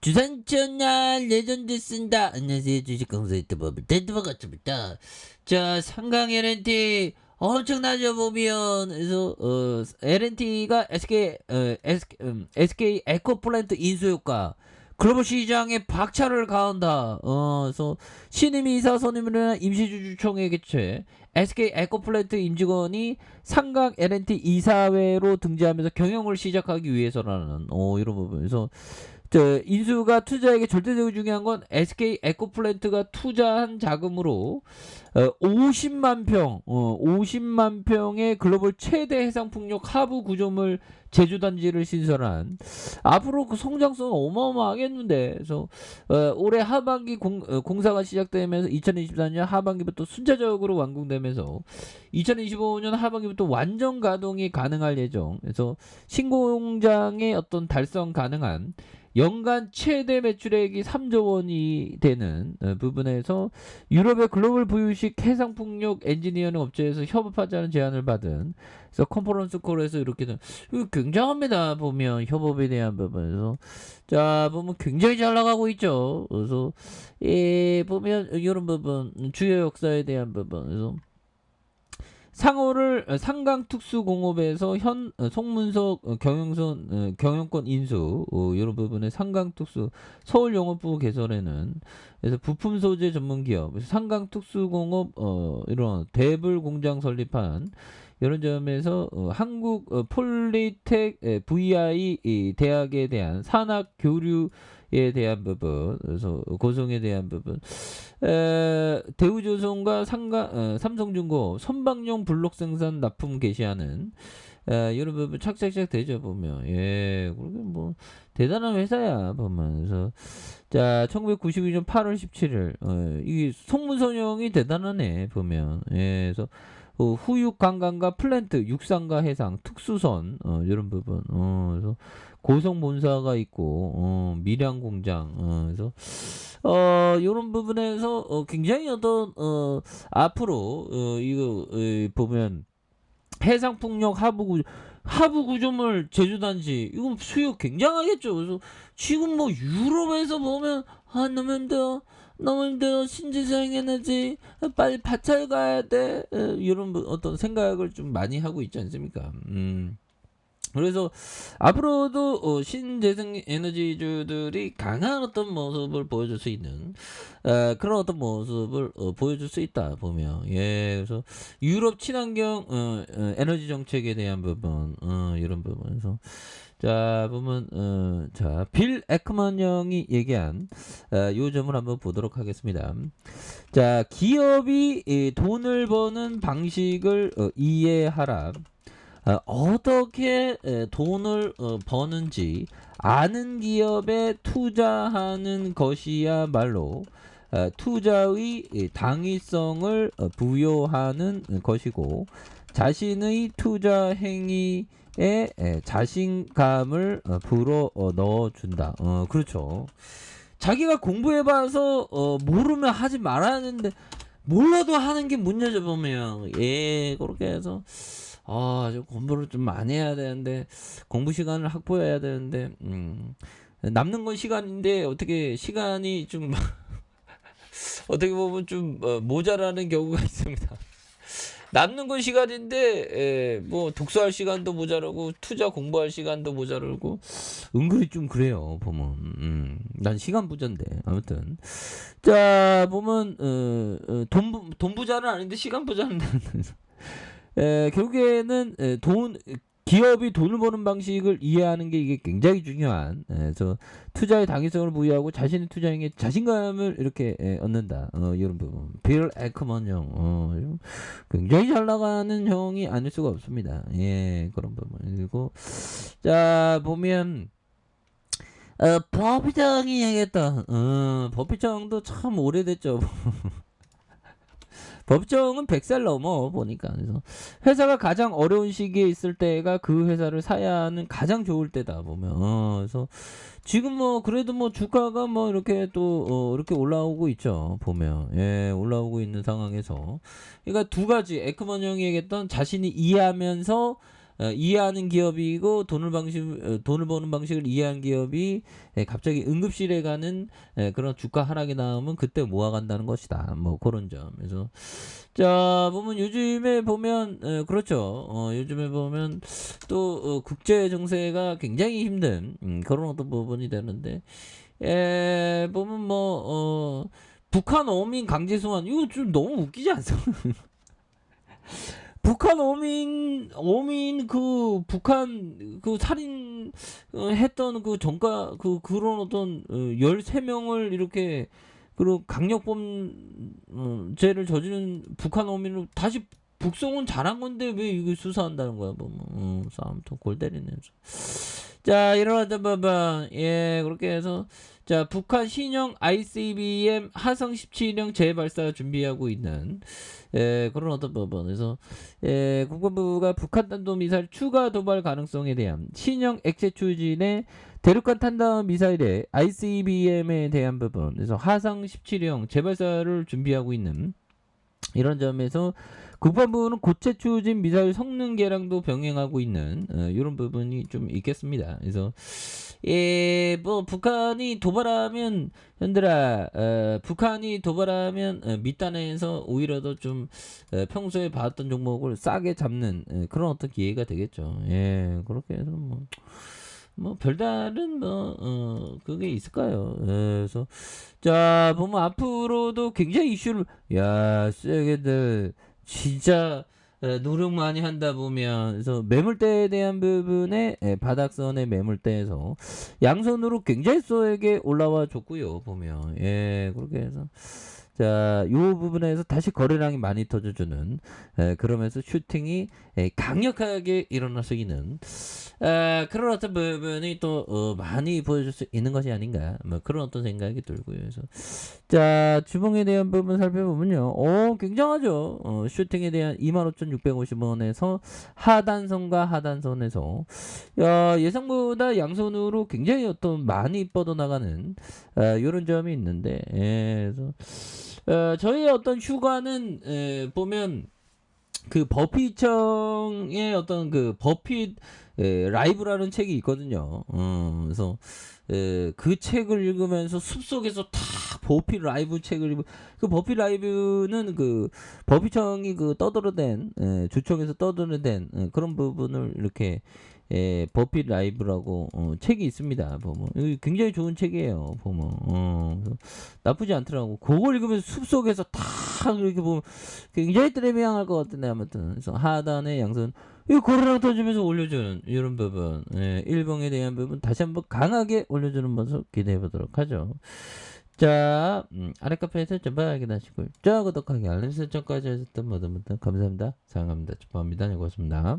주산천날 레전드 쓴다. 안녕하세요. 주식강사 유튜버 데드버 같습니다. 자, 상강 LNT 엄청나죠 보면 그래서 어, LNT가 SK 어, SK, 음, SK 에코 플랜트 인수효과 글로벌 시장에 박차를 가한다. 어, 그래서 신임이 이사 선임을 임시주주 총회 개최 SK 에코플랜트 임직원이 상강 LNT 이사회로 등재하면서 경영을 시작하기 위해서라는 어, 이런 부분에서 저 인수가 투자에게 절대적으로 중요한 건 SK 에코플랜트가 투자한 자금으로 어, 50만 평, 어, 50만 평의 글로벌 최대 해상풍력 하부 구조물 제조단지를 신설한 앞으로 그 성장성은 어마어마하겠는데 그래서 어, 올해 하반기 공, 어, 공사가 시작되면서 2024년 하반기부터 순차적으로 완공되면서 2025년 하반기부터 완전 가동이 가능할 예정. 그래서 신공장의 어떤 달성 가능한 연간 최대 매출액이 3조 원이 되는 어, 부분에서 유럽의 글로벌 부유식 해상풍력 엔지니어링 업체에서 협업하자는 제안을 받은 그래서 컨퍼런스 콜에서 이렇게 된 이거 굉장합니다. 보면 협업에 대한 부분에서. 자 보면 굉장히 잘 나가고 있죠. 그래서 예 보면 이런 부분 주요 역사에 대한 부분 그래서 상호를 어, 상강특수공업에서 현 어, 송문석 어, 경영선 어, 경영권 인수 어, 이런 부분에 상강특수 서울영업부 개설에는 그래서 부품 소재 전문 기업 상강특수공업 어, 이런 대불 공장 설립한 이런 점에서 어, 한국 어, 폴리텍 에, VI 이 대학에 대한 산학 교류 에 대한 부분 그래서 고성에 대한 부분. 에, 대우조선과 상가, 어, 삼성중고 선박용 블록 생산 납품 개시하는 에, 이런 부분 착착착 되죠 보면 예 그렇게 뭐 대단한 회사야 보면. 그래서 자 1992년 8월 17일 어, 이게 송문선영이 대단하네 보면. 예 그래서 어, 후육 관광과 플랜트 육상과 해상 특수선 어, 이런 부분. 어, 그래서 고성 본사가 있고 어, 밀양 공장 어, 그래서 어 이런 부분에서 어, 굉장히 어떤 어 앞으로 어 이거 어, 보면 해상 풍력 하부 구 하부 구조물 제조단지 이건 수요 굉장하겠죠. 그래서 지금 뭐 유럽에서 보면 아 너무 힘들어. 너무 힘들어 신재생 에너지 빨리 밭을 가야 돼 에, 이런 부- 어떤 생각을 좀 많이 하고 있지 않습니까? 음. 그래서 앞으로도 어, 신재생 에너지주들이 강한 어떤 모습을 보여줄 수 있는 어, 그런 어떤 모습을 어, 보여줄 수 있다 보면 예 그래서 유럽 친환경 어, 어, 에너지 정책에 대한 부분 어, 이런 부분에서 자 보면 어, 자빌 에크먼 형이 얘기한 어, 요 점을 한번 보도록 하겠습니다. 자 기업이 이 돈을 버는 방식을 어, 이해하라. 어, 어떻게 에, 돈을 어, 버는지 아는 기업에 투자하는 것이야말로 어, 투자의 이 당위성을 어, 부여하는 것이고 자신의 투자 행위에 에, 자신감을 어, 불어 어, 넣어준다. 어, 그렇죠. 자기가 공부해봐서 어, 모르면 하지 말아야 하는데 몰라도 하는 게 문제죠 보면 예 그렇게 해서 아, 좀 공부를 좀 많이 해야 되는데 공부 시간을 확보해야 되는데 음, 남는 건 시간인데 어떻게 시간이 좀 어떻게 보면 좀 어, 모자라는 경우가 있습니다. 남는 건 시간인데 에, 뭐 독서할 시간도 모자라고 투자 공부할 시간도 모자라고. 은근히 좀 그래요 보면. 음, 난 시간 부자인데 아무튼. 자 보면 어, 어, 돈, 부- 돈 부자는 아닌데 시간 부자는 에, 결국에는 에, 돈 기업이 돈을 버는 방식을 이해하는 게 이게 굉장히 중요한 에, 그래서 투자의 당위성을 부여하고 자신의 투자행에 자신감을 이렇게 에, 얻는다. 어, 이런 부분. 빌 에크먼 형. 어, 좀 굉장히 잘 나가는 형이 아닐 수가 없습니다. 예 그런 부분. 그리고 자 보면 어, 버피장이 얘기했다 어, 버피장도 참 오래됐죠 법정은 100살 넘어 보니까. 그래서 회사가 가장 어려운 시기에 있을 때가 그 회사를 사야 하는 가장 좋을 때다 보면. 어, 그래서 지금 뭐 그래도 뭐 주가가 뭐 이렇게 또 어, 이렇게 올라오고 있죠 보면. 예 올라오고 있는 상황에서. 그러니까 두 가지. 에크먼 형이 얘기했던 자신이 이해하면서 어, 이해하는 기업이고 돈을 방식 어, 돈을 버는 방식을 이해한 기업이 예, 갑자기 응급실에 가는 예, 그런 주가 하락이 나오면 그때 모아간다는 것이다. 뭐 그런 점. 그래서 자 보면 요즘에 보면 에, 그렇죠. 어, 요즘에 보면 또 어, 국제 정세가 굉장히 힘든 음, 그런 어떤 부분이 되는데 에, 보면 뭐 어, 북한 어민 강제 송환 이거 좀 너무 웃기지 않습니까? 북한 어민 어민 그 북한 그 살인 어, 했던 그 전과 그 그런 어떤 어, 13명을 이렇게 그리고 강력범죄를 저지른 북한 어민을 다시 북송은 잘한 건데 왜 이거 수사한다는 거야? 뭐 어, 아무튼 골 때리네 자 일어나다 봐봐 예 그렇게 해서. 자 북한 신형 ICBM 하성 17형 재발사 준비하고 있는 예, 그런 어떤 부분에서 예, 국방부가 북한 탄도 미사일 추가 도발 가능성에 대한 신형 액체 추진의 대륙간 탄도 미사일의 ICBM에 대한 부분 그래서 하상 17형 재발사를 준비하고 있는 이런 점에서 국방부는 고체 추진 미사일 성능 개량도 병행하고 있는 어, 이런 부분이 좀 있겠습니다. 그래서 예, 뭐 북한이 도발하면 현들아 어, 북한이 도발하면 어, 밑단에서 오히려 더좀 어, 평소에 봐왔던 종목을 싸게 잡는 어, 그런 어떤 기회가 되겠죠. 예, 그렇게 해서 뭐. 뭐 별다른 뭐 어, 그게 있을까요? 예, 그래서 자 보면 앞으로도 굉장히 이슈를 야 세게들 진짜 에, 노력 많이 한다 보면 그래서 매물대에 대한 부분에 에, 바닥선의 매물대에서 양손으로 굉장히 쏘에게 올라와 줬고요 보면. 예 그렇게 해서 자, 요 부분에서 다시 거래량이 많이 터져주는, 에, 그러면서 슈팅이 에, 강력하게 일어날 수 있는, 에, 그런 어떤 부분이 또, 어, 많이 보여줄 수 있는 것이 아닌가, 뭐 그런 어떤 생각이 들고요. 그래서, 자, 주봉에 대한 부분 살펴보면요. 어, 굉장하죠. 어, 슈팅에 대한 25,650원에서 하단선과 하단선에서, 야, 예상보다 양손으로 굉장히 어떤 많이 뻗어나가는, 아, 요런 점이 있는데, 예, 그래서, 어, 저희의 어떤 휴가는 에, 보면 그 버피청의 어떤 그 버핏 에, 라이브라는 책이 있거든요. 어, 그래서 에, 그 책을 읽으면서 숲속에서 다 버피 라이브 책을 그 버피 라이브는 그 버피청이 그 떠들어댄 에, 주청에서 떠들어댄 에, 그런 부분을 이렇게 예, 버피 라이브라고 어, 책이 있습니다. 보면 굉장히 좋은 책이에요. 보면 어, 나쁘지 않더라고. 그걸 읽으면서 숲 속에서 다 이렇게 보면 굉장히 트레비앙할 것 같은데 아무튼 그래서 하단에 양손 이 고르랑 터지면서 올려주는 이런 부분, 예, 일봉에 대한 부분 다시 한번 강하게 올려주는 모습 기대해 보도록 하죠. 자, 음, 아래 카페에서 전방 확인하시고, 자, 구독하기, 알림 설정까지 하셨던 모든 분들 감사합니다. 사랑합니다. 축복합니다. 네, 고맙습니다.